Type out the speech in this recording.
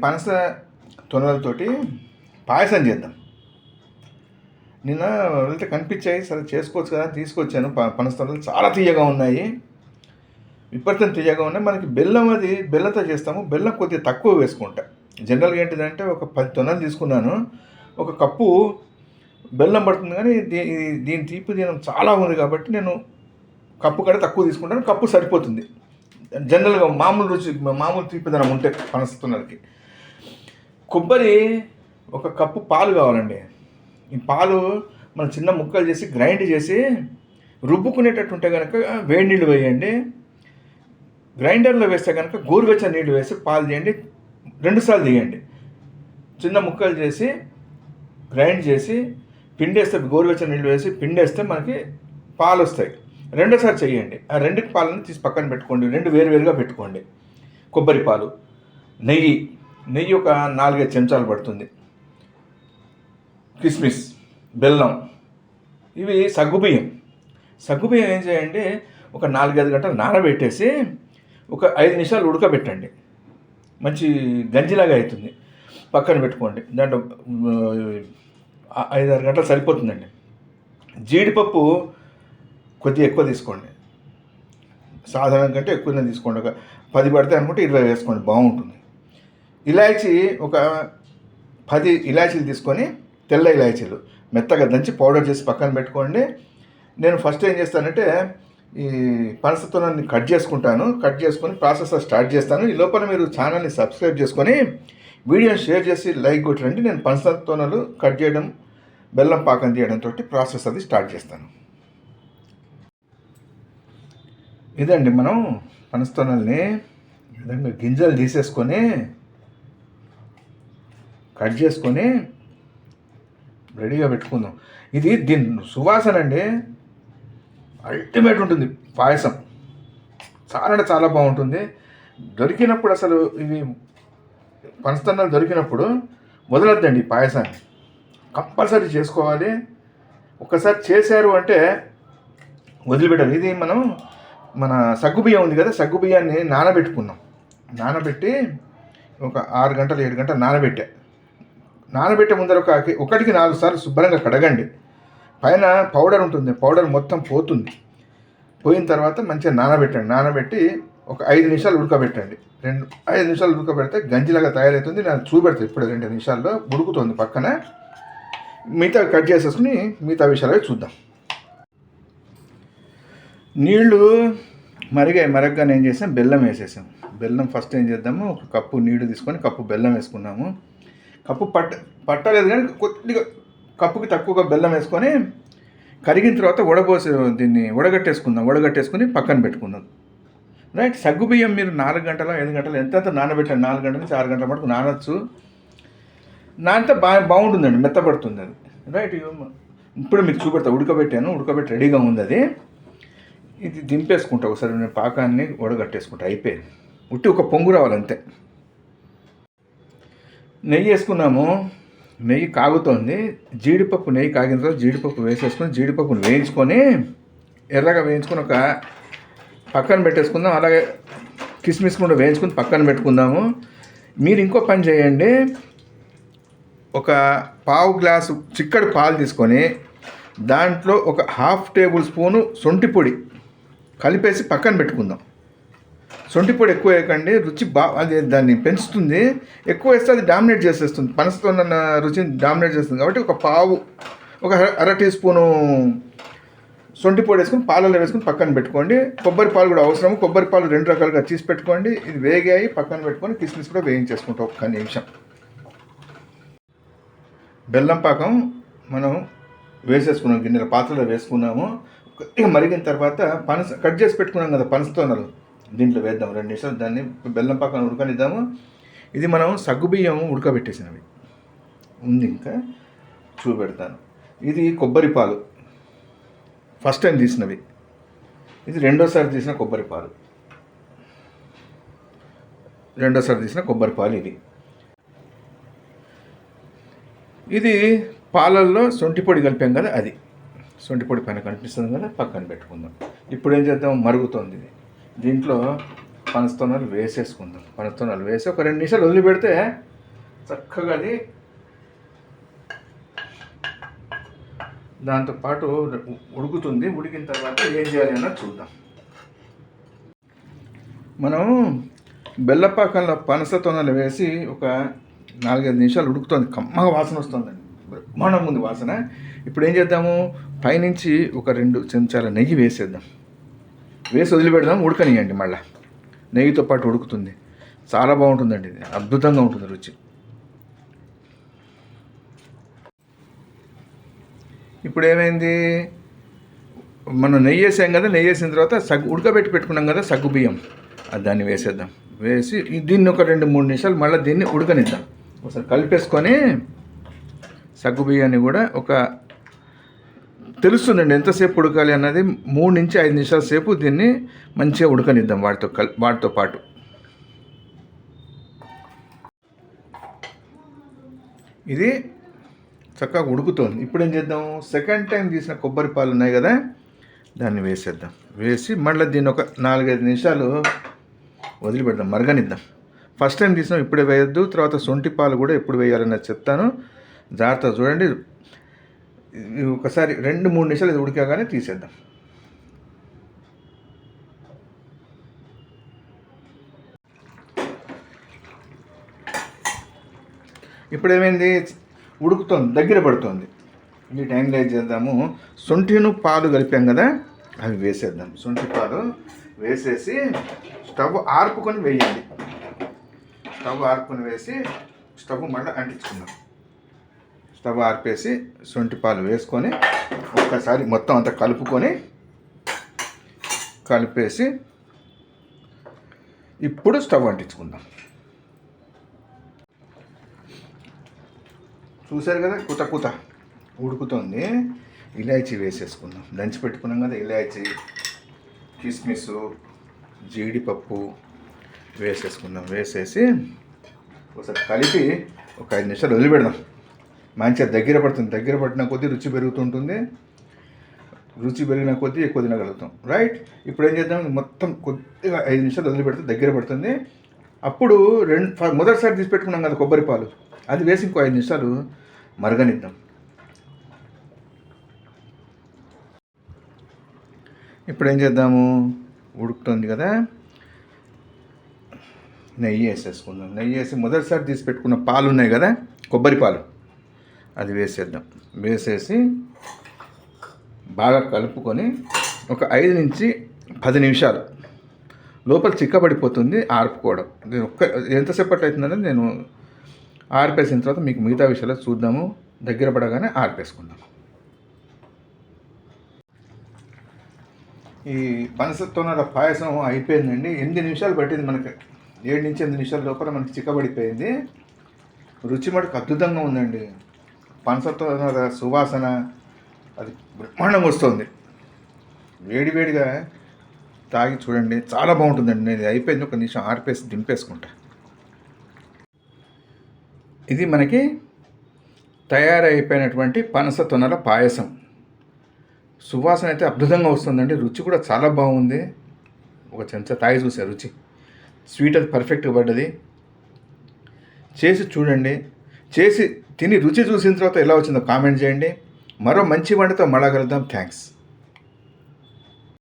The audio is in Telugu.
పనస తొనలతోటి పాయసం చేద్దాం. నిన్న వెళ్తే కనిపించాయి సరే చేసుకోవచ్చు కదా తీసుకొచ్చాను. పనస తొనలు చాలా తీయగా ఉన్నాయి. విపరీతం తీయగా ఉన్నాయి. మనకి బెల్లం అది బెల్లంతో చేస్తాము. బెల్లం కొద్దిగా తక్కువ వేసుకుంటా. జనరల్గా ఏంటిదంటే ఒక పది తొనలు తీసుకున్నాను. ఒక కప్పు బెల్లం పడుతుంది కానీ దీ దీని తీపి దీనం చాలా ఉంది కాబట్టి నేను కప్పు కంటే తక్కువ తీసుకుంటాను. కప్పు సరిపోతుంది. జనరల్గా మామూలు రుచి మామూలు తీపిదనం ఉంటే పనస తొనలకి కొబ్బరి ఒక కప్పు పాలు కావాలండి. ఈ పాలు మనం చిన్న ముక్కలు చేసి గ్రైండ్ చేసి రుబ్బుకునేటట్టు ఉంటే కనుక వేడి నీళ్ళు వేయండి. గ్రైండర్లో వేస్తే కనుక గోరువెచ్చని నీళ్ళు వేసి పాలు తీయండి రెండుసార్లు తీయండి చిన్న ముక్కలు చేసి గ్రైండ్ చేసి పిండేస్తే గోరువెచ్చని నీళ్ళు వేసి పిండేస్తే మనకి పాలు వస్తాయి. రెండోసారి చేయండి. ఆ రెండు పాలను తీసి పక్కన పెట్టుకోండి. రెండు వేరువేరుగా పెట్టుకోండి. కొబ్బరి పాలు నెయ్యి నెయ్యి ఒక నాలుగైదు చెంచాలు పడుతుంది. కిస్మిస్ బెల్లం ఇవి సగ్గుబియ్యం. సగ్గుబియ్యం ఏం చేయండి ఒక నాలుగైదు గంటలు నానబెట్టేసి ఒక ఐదు నిమిషాలు ఉడకబెట్టండి. మంచి గంజిలాగా అవుతుంది. పక్కన పెట్టుకోండి. దాంట్లో ఐదారు గంటలు సరిపోతుందండి. జీడిపప్పు కొద్దిగా ఎక్కువ తీసుకోండి. సాధారణ కంటే ఎక్కువనే తీసుకోండి. ఒక పది పడితే అనుకుంటే ఇరవై వేసుకోండి. బాగుంటుంది. ఇలాచీ ఒక పది ఇలాచీలు తీసుకొని తెల్ల ఇలాచీలు మెత్తగా దంచి పౌడర్ చేసి పక్కన పెట్టుకోండి. నేను ఫస్ట్ ఏం చేస్తానంటే ఈ పనసతోనాన్ని కట్ చేసుకుంటాను. కట్ చేసుకొని ప్రాసెస్ స్టార్ట్ చేస్తాను. ఈ లోపల మీరు ఛానల్ని సబ్స్క్రైబ్ చేసుకొని వీడియోని షేర్ చేసి లైక్ కొట్టండి. నేను పనసతోనలు కట్ చేయడం బెల్లం పాకం తీయడంతో ప్రాసెస్ అది స్టార్ట్ చేస్తాను. ఇదండి మనం పనసతోనల్ని విధంగా గింజలు తీసేసుకొని కట్ చేసుకొని రెడీగా పెట్టుకుందాం. ఇది దీని సువాసన అండి. అల్టిమేట్ ఉంటుంది. పాయసం. చాలా అంటే చాలా బాగుంటుంది. దొరికినప్పుడు అసలు ఇవి పంచతన్నాలు దొరికినప్పుడు వదలొద్దండి పాయసాన్ని. కంపల్సరీ చేసుకోవాలి. ఒకసారి చేశారు అంటే వదిలిపెట్టాలి ఇది మనం మన సగ్గుబియ్యం ఉంది కదా సగ్గుబియ్యాన్ని నానబెట్టుకున్నాం. నానబెట్టి ఒక ఆరు గంటలు ఏడు గంటలు నానబెట్టా. నానబెట్టే ముందర ఒక ఒకటికి నాలుగు సార్లు శుభ్రంగా కడగండి. పైన పౌడర్ ఉంటుంది. పౌడర్ మొత్తం పోతుంది. పోయిన తర్వాత మంచిగా నానబెట్టండి. నానబెట్టి ఒక ఐదు నిమిషాలు ఉడకబెట్టండి. రెండు ఐదు నిమిషాలు ఉడకబెడితే గంజిలాగా తయారవుతుంది. నేను చూపెడతాను ఇప్పుడు రెండు నిమిషాల్లో. ఉడుకుతుంది పక్కన. మిగతా కట్ చేసేసుకుని మిగతా విషయాలు చూద్దాం. నీళ్ళు మరిగాయి మరగ్గానే ఏం చేసాం? బెల్లం వేసేసాం. బెల్లం ఫస్ట్ ఏం చేద్దాము? ఒక కప్పు నీళ్ళు తీసుకొని కప్పు బెల్లం వేసుకున్నాము. కప్పు పట్ట పట్టలేదు కానీ కొద్దిగా కప్పుకి తక్కువగా బెల్లం వేసుకొని కరిగిన తర్వాత వడబోసి దీన్ని వడగట్టేసుకుందాం వడగట్టేసుకుని పక్కన పెట్టుకుందాం. రైట్ సగ్గుబియ్యం మీరు నాలుగు గంటల ఐదు గంటలు ఎంత నానబెట్టాలి నానబెట్టండి నాలుగు గంటల నుంచి ఆరు గంటల మటుకు నానొచ్చు. నానితే బాగా బాగుంటుందండి మెత్తపడుతుంది అది. రైట్ ఇగో ఇప్పుడు మీకు చూపెడతా ఉడకబెట్టాను ఉడకబెట్టి రెడీగా ఉంది అది ఇది దింపేసుకుంటా ఒకసారి నేను పాకాన్ని వడగట్టేసుకుంటా అయిపోయింది. ఉట్టి ఒక పొంగు రావాలంతే. నెయ్యి వేసుకున్నాము. నెయ్యి కాగుతోంది. జీడిపప్పు నెయ్యి కాగిన తర్వాత జీడిపప్పు వేసేసుకొని జీడిపప్పును వేయించుకొని ఎర్రగా వేయించుకొని ఒక పక్కన పెట్టేసుకుందాం. అలాగే కిస్మిస్ కూడా వేయించుకుని పక్కన పెట్టుకుందాము. మీరు ఇంకో పని చేయండి. ఒక పావు గ్లాసు చిక్కడి పాలు తీసుకొని దాంట్లో ఒక హాఫ్ టేబుల్ స్పూను సొంటి పొడి కలిపేసి పక్కన పెట్టుకుందాం. సొంటి పొడి ఎక్కువ వేయకండి రుచి బా అది దాన్ని పెంచుతుంది. ఎక్కువ వేస్తే అది డామినేట్ చేసేస్తుంది. పనసతో ఉన్న రుచిని డామినేట్ చేస్తుంది. కాబట్టి ఒక పావు ఒక అర- టీ స్పూను సొంటి పొడి వేసుకుని పాలలో వేసుకుని పక్కన పెట్టుకోండి. కొబ్బరి పాలు కూడా అవసరం కొబ్బరి పాలు రెండు రకాలుగా తీసి పెట్టుకోండి. ఇది వేగాయి పక్కన పెట్టుకొని కిస్మిస్ కూడా వేయించేసుకుంటాం ఒక్క నిమిషం. బెల్లం పాకం మనం వేసేసుకున్నాం గిన్నెల పాత్రలో వేసుకున్నాము. ఇక మరిగిన తర్వాత పనస కట్ చేసి పెట్టుకున్నాం కదా పనసతోనలు దీంట్లో వేద్దాం రెండు నిమిషాలు. దాన్ని బెల్లం పాకం ఉడకనిద్దాము. ఇది మనం సగ్గుబియ్యం ఉడకబెట్టేసినవి. ఉంది ఇంకా. చూపెడతాను. ఇది కొబ్బరి పాలు. ఫస్ట్ టైం తీసినవి. ఇది రెండోసారి తీసిన కొబ్బరి పాలు. రెండోసారి తీసిన కొబ్బరి పాలు ఇది ఇది పాలల్లో సొంటి పొడి కలిపాం కదా అది. సొంటి పొడి పైన కనిపిస్తుంది కదా పక్కన పెట్టుకుందాం. ఇప్పుడు ఏం చేద్దాం? మరుగుతోంది ఇది. దీంట్లో పనస్తోనాలు వేసేసుకుందాం. పనస్తోనాలు వేసి ఒక రెండు నిమిషాలు వదిలిపెడితే చక్కగా అది దాంతోపాటు ఉడుకుతుంది. ఉడికిన తర్వాత ఏం చేయాలి అన్నది చూద్దాం. మనం బెల్లపాకంలో పనస తొనలు వేసి ఒక నాలుగైదు నిమిషాలు ఉడుకుతుంది. కమ్మగా వాసన వస్తుందండి. బ్రహ్మాండంగా ఉంది వాసన. ఇప్పుడు ఏం చేద్దాము? పైనుంచి ఒక రెండు చెంచాల నెయ్యి వేసేద్దాం. వేసి వదిలిపెడదాం ఉడకనియండి మళ్ళీ. నెయ్యితో పాటు ఉడుకుతుంది. చాలా బాగుంటుందండి ఇది. అద్భుతంగా ఉంటుంది రుచి. ఇప్పుడు ఏమైంది? మనం నెయ్యి వేసాం కదా నెయ్యి వేసిన తర్వాత సగ్గు ఉడకబెట్టి పెట్టుకున్నాం కదా సగ్గు బియ్యం. అది దాన్ని వేసేద్దాం. వేసి దీన్ని ఒక రెండు మూడు నిమిషాలు మళ్ళీ దీన్ని ఉడకనిద్దాం. ఒకసారి కలిపేసుకొని సగ్గు బియ్యాన్ని కూడా ఒక తెలుస్తుందండి ఎంతసేపు ఉడకాలి అన్నది మూడు నుంచి ఐదు నిమిషాల సేపు దీన్ని మంచిగా ఉడకనిద్దాం వాటితో కల్ వాటితో పాటు. ఇది చక్కగా ఉడుకుతోంది. ఇప్పుడు ఏం చేద్దాం? సెకండ్ టైం తీసిన కొబ్బరి పాలు ఉన్నాయి కదా దాన్ని వేసేద్దాం. వేసి మళ్ళీ దీన్ని ఒక నాలుగైదు నిమిషాలు వదిలిపెడదాం మరగనిద్దాం. ఫస్ట్ టైం తీసినాం ఇప్పుడే వేయొద్దు. తర్వాత సొంటి పాలు కూడా ఎప్పుడు వేయాలని చెప్తాను. జాగ్రత్త చూడండి. ఒకసారి రెండు మూడు నిమిషాలు ఇది ఉడికాగానే తీసేద్దాం. ఇప్పుడు ఏమైంది? ఉడుకుతోంది దగ్గర పడుతోంది. ఈ టైంలో ఏం చేద్దాము. శొంఠిను పాలు కలిపాం కదా అవి వేసేద్దాం. శొంఠి పాలు వేసేసి స్టవ్ ఆర్పుకొని వేయండి. స్టవ్ ఆర్పుకొని వేసి స్టవ్ మళ్ళీ అంటించుకుందాం. స్టవ్ ఆర్పేసి శొంఠి పాలు వేసుకొని ఒక్కసారి మొత్తం అంతా కలుపుకొని కలిపేసి ఇప్పుడు స్టవ్ అంటించుకుందాం. చూశారు కదా? కుత కుత. ఉడుకుతుంది. ఇలాయచీ వేసేసుకుందాం. దంచి పెట్టుకున్నాం కదా? ఇలాయచీ కిస్మిస్ జీడిపప్పు వేసేసుకుందాం. వేసేసి ఒకసారి కలిపి ఒక ఐదు నిమిషాలు వదిలిపెడదాం. మంచిగా దగ్గర పడుతుంది. దగ్గర పడిన కొద్దీ రుచి పెరుగుతుంటుంది. రుచి పెరిగిన కొద్దీ ఎక్కువ తినగలుగుతాం. రైట్ ఇప్పుడు ఏం చేద్దాం? మొత్తం కొద్దిగా ఐదు నిమిషాలు వదిలిపెడితే దగ్గర పడుతుంది. అప్పుడు రెండు మొదటిసారి తీసి పెట్టుకున్నాం కదా కొబ్బరి పాలు. అది వేసి ఇంకో ఐదు నిమిషాలు మరగనిద్దాం. ఇప్పుడు ఏం చేద్దాము? ఉడుకుతుంది కదా. నెయ్యి వేసేసుకుందాం. నెయ్యి వేసి మొదటిసారి తీసి పెట్టుకున్న పాలు ఉన్నాయి కదా. కొబ్బరి పాలు. అది వేసేద్దాం. వేసేసి బాగా కలుపుకొని ఒక ఐదు నుంచి పది నిమిషాలు లోపల చిక్కబడిపోతుంది ఆర్పుకోవడం. నేను ఒక్క ఎంతసేపట్లో అవుతుందని నేను ఆర్పేసిన తర్వాత మీకు మిగతా విషయాలు చూద్దాము. దగ్గర పడగానే ఆర్పేసుకుందాం. ఈ పనసతోనల పాయసం అయిపోయిందండి. ఎనిమిది నిమిషాలు పట్టింది మనకి. ఏడు నుంచి ఎనిమిది నిమిషాల లోపల మనకి చిక్కబడిపోయింది. రుచి మటుకు అద్భుతంగా ఉందండి. పనసతోనల సువాసన అది బ్రహ్మాండంగా వస్తుంది. వేడివేడిగా తాగి చూడండి చాలా బాగుంటుందండి. నేను అయిపోయింది ఒక నిమిషం ఆర్పేసి దింపేసుకుంటా. ఇది మనకి తయారైపోయినటువంటి పనస తొనల పాయసం. సువాసన అయితే అద్భుతంగా వస్తుందండి. రుచి కూడా చాలా బాగుంది. ఒక చెంచా తాగి చూసా రుచి. స్వీట్ అది పర్ఫెక్ట్గా పడ్డది. చేసి చూడండి. చేసి తిని రుచి చూసిన తర్వాత ఎలా వచ్చిందో కామెంట్ చేయండి. మరో మంచి వంటతో మళ్ళా కలుద్దాం. థ్యాంక్స్.